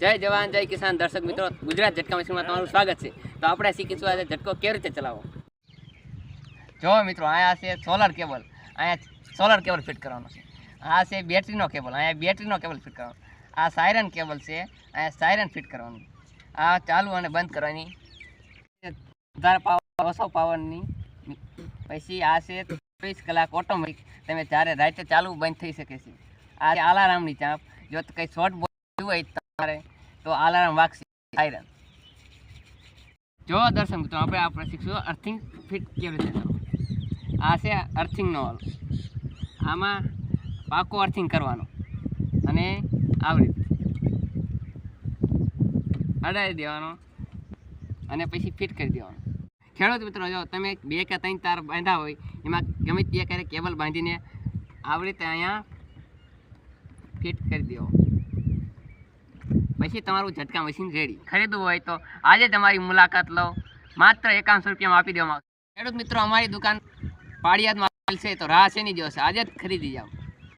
જય જવાન, જય કિસાન. દર્શક મિત્રો, ગુજરાત ઝટકા મશીનમાં તમારું સ્વાગત છે. તો આપણે શીખીશું આજે ઝટકો કેવી રીતે ચલાવો જો મિત્રો, અહીંયા છે સોલર કેબલ અહીંયા સોલર કેબલ ફિટ કરવાનો છે. આ છે બેટરીનો કેબલ અહીંયા બેટરીનો કેબલ ફિટ કરવાનો. આ સાયરન કેબલ છે. અહીંયા સાયરન ફિટ કરવાનું. આ ચાલુ અને બંધ કરવાની. વધારે પાવર ઓછો પાવરની પછી આ છે ચોવીસ કલાક ઓટોમેટિક તમે જ્યારે રાતે ચાલુ બંધ થઈ શકે છે. આ અલાર્મની ચાંપ. જો કંઈ શોર્ટ હોય તમારે તો મિત્રો, આપણે આપણે શીખશું અર્થિંગ ફિટ કેવી રીતે આ છે અર્થિંગનો નો આમાં પાકો અર્થિંગ કરવાનો. અને આવી અડાડી દેવાનો અને પછી ફિટ કરી દેવાનો. ખેડૂત મિત્રો, જો તમે બે કે ત્રણ તાર બાંધ્યા હોય, એમાં ગમે તે ક્યારે કેબલ બાંધીને આવી રીતે અહીંયા ફિટ કરી દો પછી તમારું ઝટકા મશીન રેડી ખરીદવું હોય તો આજે તમારી મુલાકાત લો માત્ર એકાવનસો રૂપિયામાં આપી દેવામાં આવશે. ખેડૂત મિત્રો, અમારી દુકાન પાળિયાદમાં છે, તો રાહ શેની જોશે? આજે જ ખરીદી જાઓ.